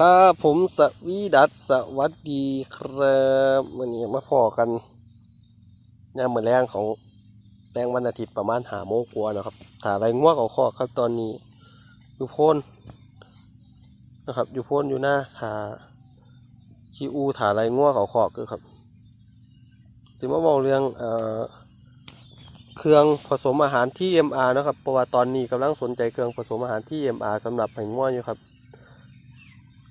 ครับผมสวีดัสสวัสดีครับวันนี้มาพอกันยามมื้อแรงของแรงวันอาทิตย์ประมาณหาโมงกว่านะครับถ่าไรง่วงเขาคอครับตอนนี้อยู่โพนนะครับ อยู่โพนอยู่หน้าถ่าชีอูถ่าไรง่วงเขาคอคือครับถึงมาบอกเรื่องเอ่อเครื่องผสมอาหารที่ MR นะครับเพราะว่าตอนนี้กำลังสนใจเครื่องผสมอาหารที่ MR สำหรับไผ่ง่วงอยู่ครับ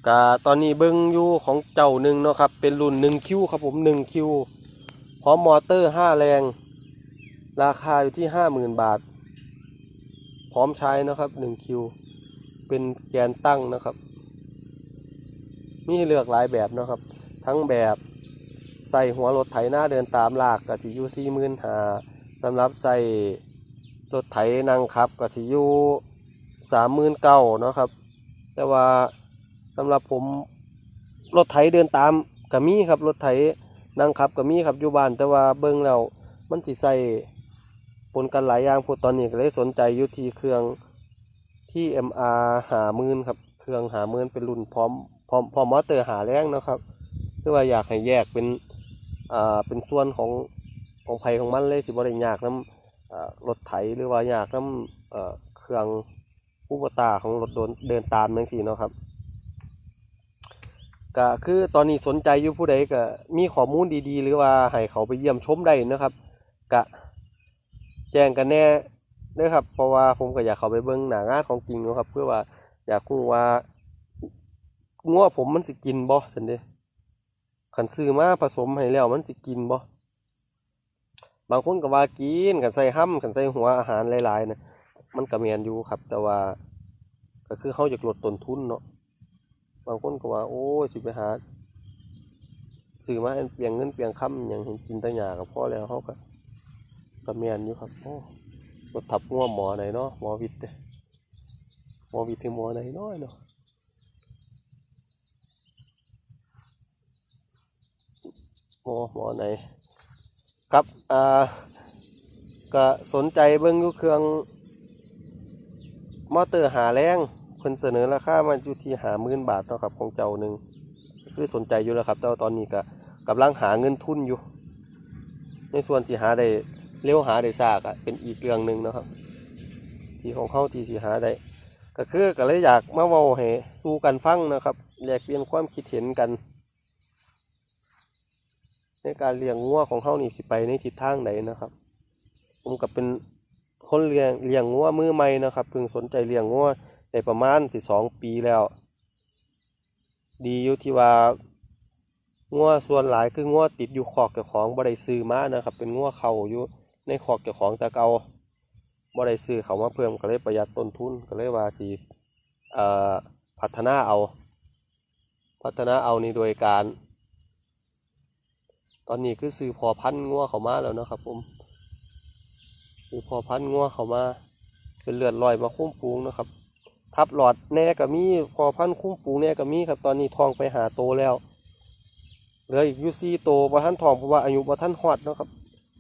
กาตอนนี้เบิ้งอยู่ของเจ้าหนึ่งเนาะครับ เป็นรุ่นหนึ่งคิวครับผมหนึ่งคิวพร้อมมอเตอร์ห้าแรง ราคาอยู่ที่ห้าหมื่นบาท พร้อมใช้นะครับหนึ่งคิวเป็นแกนตั้งนะครับ มีให้เลือกหลายแบบนะครับ ทั้งแบบใส่หัวรถไถหน้าเดินตามลากกับสิยูสี่หมื่นหาสำหรับใส่รถไถนั่งขับกับสิยูสามหมื่นเก้านะครับ แต่ว่า สำหรับผมรถไถเดินตามก็มีครับรถไถนั่งขับก็มีครับอยู่บ้านแต่ว่าเบิ่งแล้วมันสิใส่ปนกันหลายอย่างพวกตอนนี้ก็เลยสนใจอยู่ที่เครื่องที่ MR หามื่นครับเครื่องหามื่นเป็นรุ่นพร้อมพร้อมพร้อมมอเตอร์หาแรงนะครับคือว่าอยากให้แยกเป็นอ่าเป็นส่วนของของไผของมันเลยสิบ่ได้ยากน้ำรถไถหรือว่ายากน้ำเอ่อเครื่องอุปตาของรถโดนเดินตามจังซี่เนาะครับ ก็คือตอนนี้สนใจอยู่ผู้ใดก็มีข้อมูลดีๆ หรือว่าให้เขาไปเยี่ยมชมได้นะครับก็แจ้งกันแน่เด้ครับ เพราะว่าผมก็อยากเขาไปเบิ่งหน้างานของจริงนะครับ เพื่อว่าอยากรู้ว่างัวผมมันสิกินบ่ซั่นเด้คันซื้อมาผสมให้แล้วมันสิกินบ่บางคนก็ว่ากินกันใส่ห้ำกันใส่หัวอาหารหลายๆนะมันก็แม่นอยู่ครับ แต่ว่าก็คือเขาอยากลดต้นทุนเนาะ บางคนก็ว่า โอ้สิไปหาซื้อมาเปลี่ยงเงินเปลี่ยงคำอย่างกินตะหยากับพ่อแล้วเขาก็ก็เมียนอยู่ครับโอ้รถทับง่วหมอไหนเนาะหมอวิทย์หมอวิทย์ที่หมอไหนเนาะเนาะหมอหมอไหน ครับอ่าก็สนใจเบิ่งอยู่เครื่องมอเตอร์หาแรง เพิ่นเสนอราคามาอยู่ที่หาหมื่นบาทเนาะครับของเจ้าหนึ่งคือสนใจอยู่แล้วครับแต่ว่าตอนนี้ก็กำลังหาเงินทุนอยู่ ในส่วนที่หาได้เร็วหาได้ซากอะเป็นอีกเรื่องหนึ่งเนาะครับ ที่ของเขาที่สิหาได้ก็คือก็เลยอยากมาเว้าให้สู้กันฟังนะครับแลกเปลี่ยนความคิดเห็นกัน ในการเลี้ยงงัวของเขานี่สิไปในทิศทางไหนนะครับ ผมก็เป็นคนเลี้ยงเลี้ยงงัวมือใหม่นะครับเพิ่งสนใจเลี้ยงงัว ได้ประมาณสิสองปีแล้ว ดีอยู่ที่ว่างัวส่วนหลายคืองัวติดอยู่ขอกเจ้าของบ่ได้ซื้อมานะครับ เป็นงัวเขาอยู่ในขอกเจ้าของแต่เกาบ่ได้ซื้อเขามาเพิ่มก็เลยประหยัดต้นทุนก็เลยว่าสี่พัฒนาเอา พัฒนาเอานี่โดยการ ตอนนี้คือซื้อพอพันงัวเขามาแล้วนะครับผมคือพอพันงัวเขามา เป็นเลือดลอยมาคุ้มปูงนะครับ ทับหลอดแน่ก็มีพอพันคุ้มปูแน่ก็มีครับตอนนี้ทองไปหาโตแล้วเหลืออีกยูซีโตบ่ท่านทองเพราะว่าอายุบ่ท่านฮอดนะครับ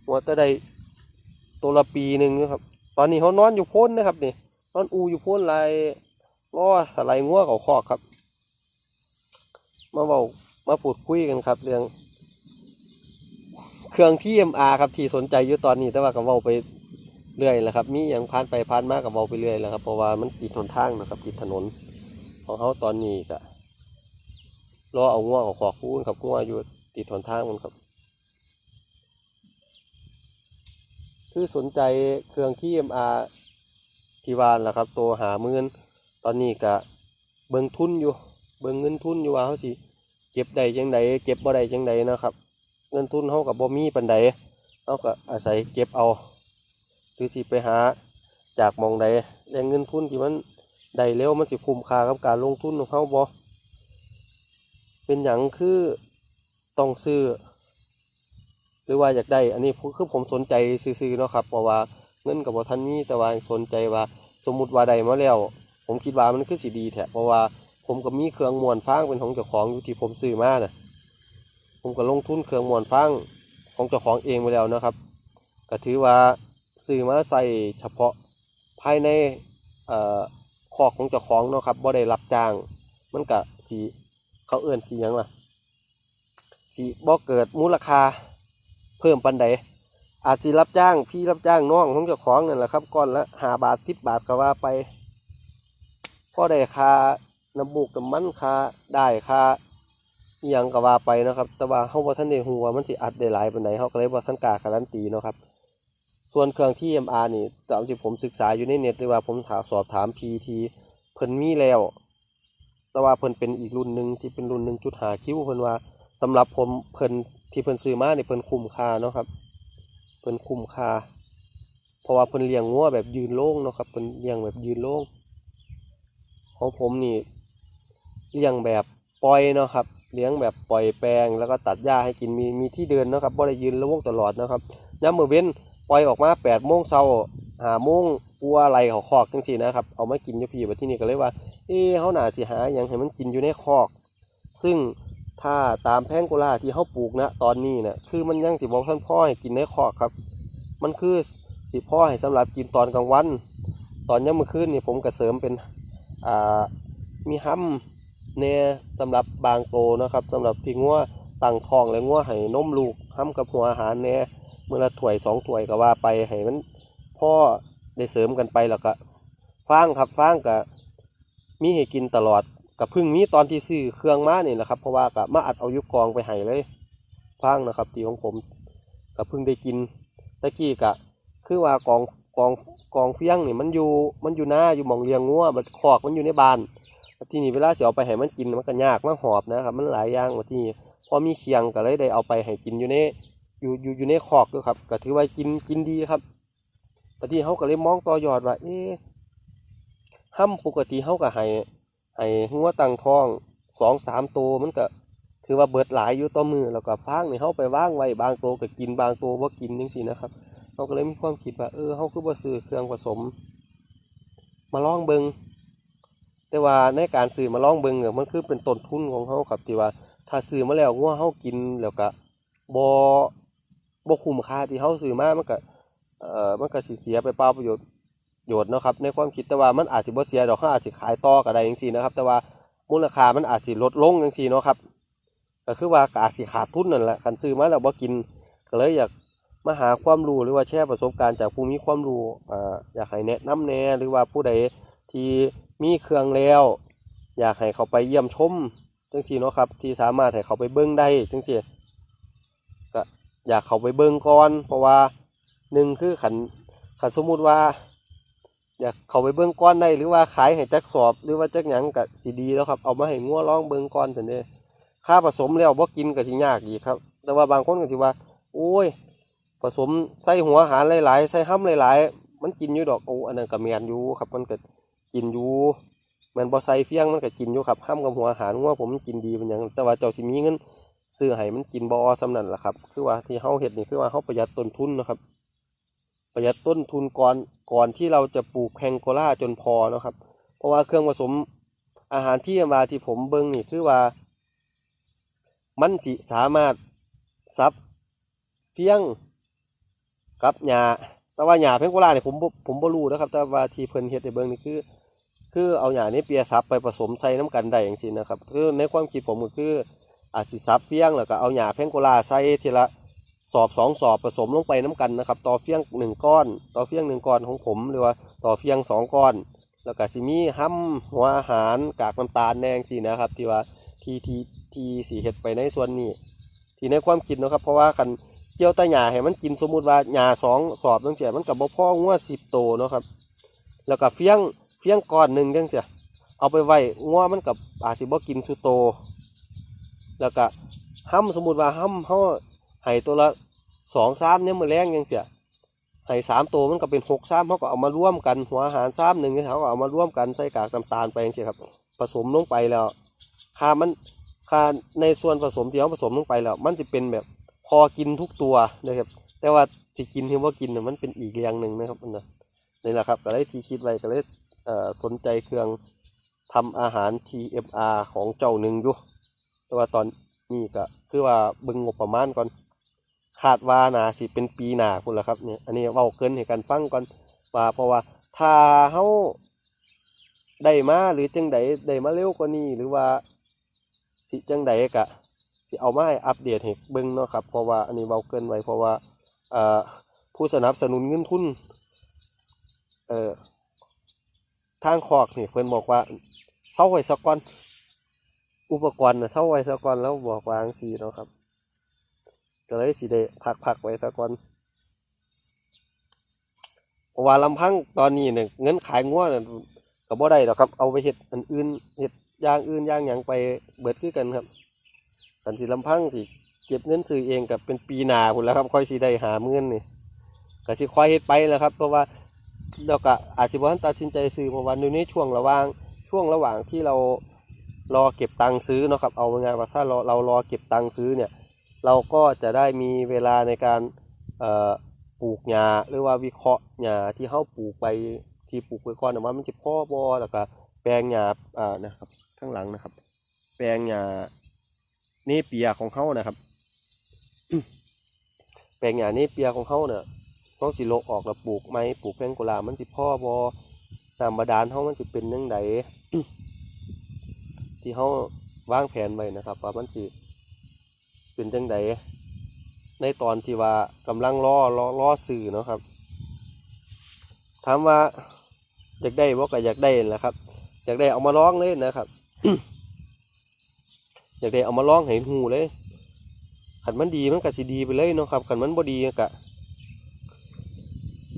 หัวแตะได้ตัวละปีหนึ่งนะครับ ตอนนี้เขานอนอยู่พ้นนะครับนี่นอนอูอยู่พ้นลายล้อสไลงัวเขาคอกครับ มาเบามาพูดคุยกันครับ เรื่อง เครื่องที่ MR ครับที่สนใจอยู่ตอนนี้แต่ว่าก็เว้าไป เรื่อยแหละครับ มีอย่างผ่านไปผ่านมากับเว้าไปเรื่อยแหละครับ เพราะว่ามันติดหนทางนะครับติดถนน ของเขาตอนนี้ก็รอเอาง่วงเอาขอคูนครับง่วงอยู่ติดหนทางมันครับ คือสนใจเครื่องที่ MR ทีวานแหละครับ ตัวหาหมื่นตอนนี้ก็เบิ่งทุนอยู่ เบิ่งเงินทุนอยู่ว่าเขาสิเก็บได้จังใดเก็บบ่ได้จังใดนะครับ เงินทุนเขากับบ่มีปันใดเขาก็อาศัยเก็บเอา รือสิไปหาจากมองใดแรงเงินทุนที่มันได้เร็วมันสิคุ้มค่ากับการลงทุนของเขาบ่เป็นอย่างคือต้องซื้อ หรือว่าอยากได้ อันนี้คือผมสนใจซื้อๆเนาะครับเพราะว่าเงินกับบ่ทันมีแต่ว่าสนใจว่าสมมุติว่าได้มาแล้ว ผมคิดว่ามันคือสิดีแท้เพราะว่าผมก็มีเครื่องมวนฟางเป็นของเจ้าของอยู่ที่ผมซื้อมาน่ะผมก็ลงทุนเครื่องมวนฟังของเจ้าของเองไปแล้วนะครับก็ถือว่า ซื้อมาใส่เฉพาะภายในเอ่อคอกของเจ้าของเนาะครับบ่ได้รับจ้าง มันก็สีเขาเอื่นสียังล่ะสีบ่เกิดมูลค่าเพิ่มปันใดอาจสิรับจ้างพี่รับจ้างน้องของเจ้าของนั่นแหละครับก้อนละหาบาทสิบบาทก็ว่าไปพอได้ค่าน้ำมูกน้ำมันค่าได้ค่าอหยังก็ว่าไปนะครับ แต่ว่าเฮาบ่ทันได้ฮู้ว่ามันสิอัดได้หลายปานใดเฮาก็เลยบ่ทันกาการันตีเนาะครับ ส่วนเครื่องที่ MR นี่ตามที่ผมศึกษาอยู่ในเน็ตหรือว่าผมถามสอบถาม PT เพิ่นมีแล้ว แต่ว่าเพิ่นเป็นอีกรุ่นหนึ่งที่เป็นรุ่นหนึ่งจุดหาคิ้วเพิ่นว่าสำหรับผมเพิ่นที่เพิ่นซื้อมาเนี่เพิ่นคุ้มค่าเนาะครับ เพิ่นคุ้มค่าเพราะว่าเพิ่นเลี้ยงงัวแบบยืนโล่งเนาะครับเพิ่นเลี้ยงแบบยืนโล่งของผมนี่เลี้ยงแบบปล่อยเนาะครับ เลี้ยงแบบปล่อยแปลงแล้วก็ตัดหญ้าให้กินมีมีที่เดินเนาะครับบ่ได้ยืนโล่งตลอดนะครับยามมื้อเว้น ปล่อยออกมา8โมงเช้าหาโมงกลัวอะไรเขาคอกจังซี่นะครับ เอามากินอยู่พี่บัดที่นี่ก็เลยว่า เอ๊ะเขาหนาสิหาอย่างให้มันกินอยู่ในคอก ซึ่งถ้าตามแพงโกลาที่เขาปลูกนะตอนนี้เนี่ยคือมันยังสิบอกท่านพ่อให้กินในคอกครับ มันคือสิพ่อให้สำหรับกินตอนกลางวัน ตอนย่ำมื้อคืนนี่ผมก็เสริมเป็นอ่ามีห้ำเน่สำหรับบางโตนะครับสำหรับที่งัวตั้งทองและงัวให้นมลูกห้ำกับหัวอาหารเนเมื่อละถ้วยสองถ้วยก็ว่าไปให้มันพ่อได้เสริมกันไปแล้วก็ฟางครับฟางกับมีให้กินตลอดกับพึ่งมีตอนที่ซื้อเครื่องมาเนี่แหละครับ เพราะว่ากับมาอัดเอายุกองไปให้เลยฟังนะครับตีของผมกับพึ่งได้กินตะกี้กะคือว่ากองกองกองเฟี้ยงนี่มันอยู่มันอยู่หน้าอยู่มองเลียงงัวมันคอกมันอยู่ในบ้านที่นี่เวลาเสียเอาไปให้มันกินมันก็ยากมันหอบนะครับ มันหลายอย่างที่นี่พอมีเคียงก็เลยได้เอาไปให้กินอยู่ใน อยู่อยู่อยู่ในคอกด้วยครับก็ถือว่ากินกินดีครับแต่ที่เขาก็เลยมองต่อยอดว่าเอ๊ะห้ำปกติเขาก็ให้ให้หัวตังทองสองสามตัวมันก็ถือว่าเบิดหลายอยู่ต่อมือแล้วก็ฟางนี่เขาไปว่างไว้บางตัวก็กินบางตัวว่ากินจังซี่นะครับเขาก็เลยมีความคิดว่าเออเขาคือบ่ซื้อเครื่องผสม มาลองเบิงแต่ว่าในการซื้อมาลองเบิงเนี่ยมันคือเป็นต้นทุนของเขาครับที่ว่าถ้าซื้อมาแล้วงัวเขากินแล้วก็บ่ บ่คุ้มค่าที่เขาซื้อมามันก็เอ่อมันก็สิเสียไปเปล่าประโยชน์โยชน์เนาะครับในความคิดแต่ว่ามันอาจจะบ่เสียดอกเขาอาจจะขายต่อก็ได้จังซี่นะครับ แต่ว่ามูลค่ามันอาจจะลดลงจังซี่เนาะครับก็คือว่าอาจสิขาดทุนนั่นแหละคันซื้อมาแล้วบ่กินก็เลยอยากมาหาความรู้หรือว่าแชร์ประสบการณ์จากผู้มีความรู้อ่าอยากให้แนะนำแน่หรือว่าผู้ใดที่มีเครื่องแล้ว อยากให้เขาไปเยี่ยมชมจังซี่เนาะครับ ที่สามารถให้เขาไปเบิ่งได้จังซี่ อยากเขาไปเบิ่งก่อน เพราะว่าหนึ่งคือขันขันสมมุติว่า อยากเขาไปเบิ้งก้อนได้หรือว่าขายให้จักสอบหรือว่าจักหยังกับสีดีแล้วครับเอามาให้งัวลองเบิ้งก้อนถึงนี้ค่าผสมแล้วบ่กินก็สิยากอีกครับ แต่ว่าบางคนก็สิว่า โอ้ย ผสมใส่หัวอาหารหลายๆใส่ห้ำหลายๆ มันกินอยู่ดอกโอ้อันนั้นก็แมนอยู่ครับ มันก็กินอยู่มันบ่ใส่เฟี้ยงมันก็กินอยู่ครับห้ำกับหัวอาหารงัวผมกินดีเป็นหยังแต่ว่าเจ้าสิมีเงิน ซื้อให้มันกินบ่สำนั่นแหละครับ คือว่าที่เฮาเฮ็ดนี่คือว่าเฮาประหยัดต้นทุนนะครับ ประหยัดต้นทุนก่อนก่อนที่เราจะปลูกแพงโกล่าจนพอนะครับ เพราะว่าเครื่องผสมอาหารที่มาที่ผมเบิ้งนี่คือว่า มันสิสามารถซับเฟี้ยงกับหญ้าแต่ว่าหญ้าแพงโกล่าเนี่ยผมผมบ่รู้นะครับ แต่ว่าที่เพิ่นเฮ็ดในเบิ้งนี่คือคือเอาหญ้านี่เปียซับไปผสมใส่น้ำกันได้อย่างจริงนะครับ คือในความคิดผมก็คือ อาจสิซับเฟี้ยงแล้วก็เอาหญ้าแพงโกลาใส่ทีละสอบสองสอบผสมลงไปน้ำกันนะครับ ต่อเฟี้ยงหนึ่งก้อน ต่อเฟี้ยงหนึ่งก้อนของผมหรือว่าต่อเฟี้ยงสองก้อน แล้วก็สิมีห้ำหัวอาหารกากน้ำตาลแดงสินะครับ ที่ว่าทีทีทีสีเห็ดไปในส่วนนี้ ที่ในความคิดนะครับ เพราะว่าคันเจียวตาหยาให้มันกินสมมุติว่าหยาสองสอบตั้งแต่มันกับบ่พ่องัวสิบโตเนาะครับ แล้วก็เฟี้ยงเฟี้ยงก้อนหนึ่งจังเสียเอาไปไว้งัวมันกับอาจสิบ่กินสุโต แล้วก็ห้ำสมมติว่าห้ำเขาให้ตัวละสองซ้ำเนี่ยมือแรงยังเสียให้สามตัวมันก็เป็นหกซ้ำเขาก็เอามาร่วมกันหัวอาหารซ้ำหนึ่งเขาก็เอามาร่วมกันใส่กากน้ำตาลไปยังเสียครับ ผสมลงไปแล้วค่ามันค่าในส่วนผสมที่เขาผสมลงไปแล้ว มันจะเป็นแบบพอกินทุกตัวนะครับ แต่ว่าจะกินที่ว่ากินเนี่ยมันเป็นอีกอย่างหนึ่งนะครับมันนะนี่แหละครับก็เลยที่คิดไว้ก็เลยสนใจเครื่องทำอาหาร TMR ของเจ้าหนึ่งอยู่ แต่ว่าตอนนี้ก็คือว่าเบึงงบประมาณก่อนคาดว่านาสิเป็นปีหนาคุณละครับเนี่ยอันนี้เว้าเกินให้กันฟังก่อนว่าเพราะว่าถ้าเฮาได้มาหรือจังใดได้มาเร็วกว่านี้หรือว่าสิจังใดกะสิเอามาให้อัปเดตให้เบิ่งเนาะครับเพราะว่าอันนี้เบาเกินไว้เพราะว่าเอ่อผู้สนับสนุนเงินทุนเอ่อทางคอกนี่เพิ่นบอกว่าเซาไว้สักก่อน อุปกรณ์นะเซาไว้สักก่อนแล้วบอกวางซีเนาะครับ ก็เลยสิได้พักไว้สักก่อนเพราะว่าลำพังตอนนี้เนี่ยเงินขายงัวเนี่ยก็บ่ได้ดอกครับ เอาไปเฮ็ดอันอื่นเฮ็ดอย่างอื่นอย่างหยังไปเบิดคือกันครับกันสิลำพังสิเก็บเงินซื้อเองกับเป็นปีหนาพุ่นแล้วครับ ค่อยสิได้หาเงินนี่ก็สิค่อยเฮ็ดไปแล้วครับ เพราะว่าเราก็อาจสิบ่ทันตัดสินใจซื้อเพราะว่าอยู่ในช่วงระหว่างช่วงระหว่างที่เรา รอเก็บตังค์ซื้อนะครับ เอาง่ายว่าถ้าเราเรารอเก็บตังค์ซื้อเนี่ย เราก็จะได้มีเวลาในการปลูกหญ้าหรือว่าวิเคราะห์หญ้าที่เขาปลูกไปที่ปลูกไปก่อนนะว่ามันจะพ่อบอแล้วก็แปลงหญ้าอ่านะครับ ข้างหลังนะครับ แปลงหญ้าเนเปียของเขานะครับ แปลงหญ้าเนเปียของเขาเนี่ยเขาสิโลออกแล้วปลูกไหมปลูกแปลงกุหลาบมันสิพ่อบอน้ำบาดาลเขามันสิเป็นยังไง ที่เขาวางแผนไว้นะครับ ว่ามันสิเป็นจังใดในตอนที่ว่ากำลังรอรอรอสื่อเนาะครับ ถามว่าอยากได้บ่ก็อยากได้แหละครับ อยากได้เอามาร้องเลยนะครับ อยากได้เอามาร้องให้หูเลยขันมันดีมันก็สิดีไปเลยเนาะครับขันมันบ่ดีก็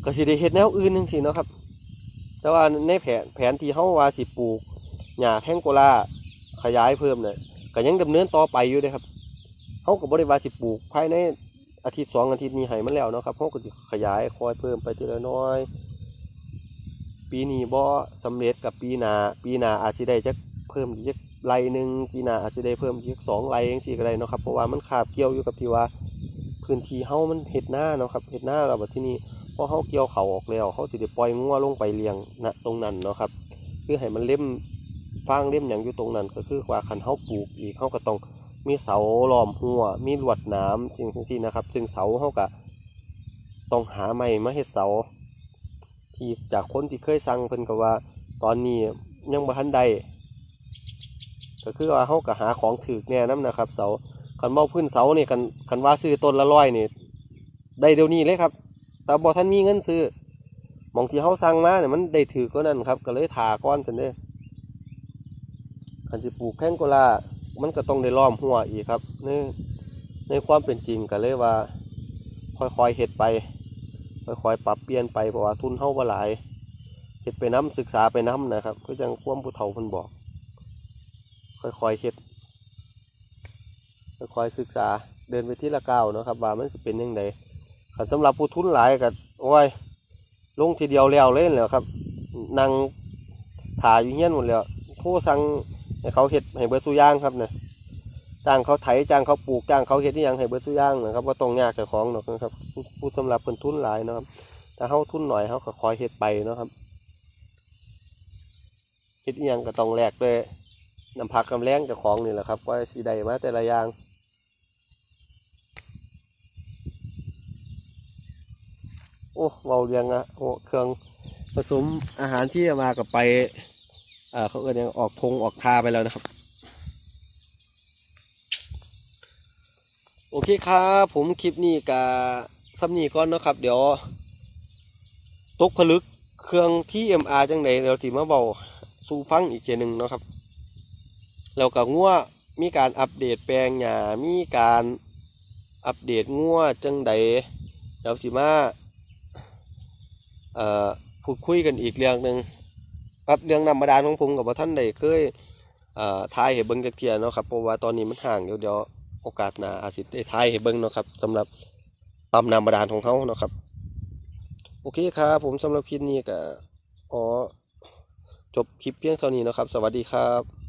ก็สิได้เฮ็ดแนวอื่นจังซี่เนาะครับ แต่ว่าในแผนแผนที่เฮาว่าสิปลูกหญ้าแพงโกลา ขยายเพิ่มเนี่ยก็ยังดำเนินต่อไปอยู่เด้ครับเขาก็บริวารสิปลูกภายในอาทิตย์สองอาทิตย์นี้ให้มันแล้วเนาะครับเขาก็ขยายคอยเพิ่มไปทีละน้อย ปีนี้บ่สำเร็จกับปีหน้าปีหน้าอาจจะได้จักเพิ่มอีกจักไรหนึ่งปีหน้าอาจจะได้เพิ่มอีกสองไรจังซี่ก็ได้เนาะครับเพราะว่ามันขาบเกี่ยวอยู่กับที่ว่าพื้นที่เฮามันเฮ็ดหน้าเนาะครับเฮ็ดหน้าแล้วบัดที่นี้พอเฮาเกี่ยวเขาออกแล้วเขาสิได้ปล่อยงัวลงไปเลี้ยงณตรงนั้นเนาะครับคือให้มันเล่ม ฟางเล่มหยังอยู่ตรงนั้น ก็คือว่าคันเฮาปลูกอีกเฮาก็ต้องมีเสาล้อมหัว มีลวดน้ำจริงๆสิงนะครับ ซึ่งเสาเขาก็ต้องหาใหม่มาเฮ็ดเสา ที่จากคนที่เคยสั่งเพิ่นก็ว่า ตอนนี้ยังบ่ทันได้ก็คือว่าเขาก็หาของถือแน่น้ำนะครับ เสาคันเมาพื้นเสานี่คันคันว่าซื้อต้นละร้อยนี่ได้เดี๋ยวนี้เลยครับ แต่บ่ทันมีเงินซื้อมองที่เขาสั่งมาเนี่ยมันได้ถือก็นั่นครับ ก็เลยถาก้อนจันเด้ คันสิปลูกแข้งโกลามันก็ต้องได้ล้อมหัวอีกครับในในความเป็นจริงก็เลยว่า ค่อยๆเฮ็ดไป ค่อยๆปรับเปลี่ยนไปเพราะว่าทุนเฮาบ่หลายเฮ็ดไปน้ำศึกษาไปน้ำนะครับ ก็จังควมผู้เฒ่าเพิ่นบอก ค่อยๆเฮ็ดค่อยๆศึกษาเดินไปที่ละก้าวเนาะครับ ว่ามันสิเป็นยังไงคันสำหรับผู้ทุนหลายก็โอ้ยลงทีเดียวแล้วเลยแหล้วครับนั่งถ่ายอยู่เฮียหมดแล้วโทรสั่ง ให้เขาเห็ดให้เบิดสุย่างครับเนี่ยจ้างเขาไถจ้างเขาปลูกจ้างเขาเห็ดนี่ยังให้เบิดสุย่างนะครับว่าตรงยากเจ้าของหรอกนะครับผู้สำหรับเพิ่นทุนหลายนะครับถ้าเขาทุนหน่อยเขาก็คอยเห็ดไปเนาะครับเห็ดนี่ยังก็ต้องแลกด้วยน้ำพักกำแรงจ้าของนี่แหละครับว่าสีใดมาแต่ละอย่างโอ้เบาเรียงอะโอ้เครื่องผสมอาหารที่มากับไป เขาเอิ้นหยังออกทงออกทาไปแล้วนะครับ โอเคครับผมคลิปนี้กับซัมนี่ก่อนนะครับ เดี๋ยว ตกผลึกเครื่องที่ MR จังไหนเดี๋ยวที่มาเบาสู่ฟังอีกเจหนึ่งนะครับแล้วก็งัวมีการอัปเดตแปลงหญ้ามีการอัปเดตงัวจังใดเดี๋ยวสิมาเอ่อพูดคุยกันอีกเรื่องหนึ่ง ครับเรื่องนำบาดาลของผมกับว่าท่านใดเคยทายเห้เบิ้งจักเทียเนาะครับเพราะว่าตอนนี้มันห่างเดี๋ยวเดี๋ยวโอกาสหน้าอาจสิได้ทายเห้เบิ้งเนาะครับสำหรับตำนำบาดาลของเขาเนาะครับ โอเคครับผมสำหรับคลิปนี้ก็อ๋อจบคลิปเพียงเท่านี้นะครับ สวัสดีครับ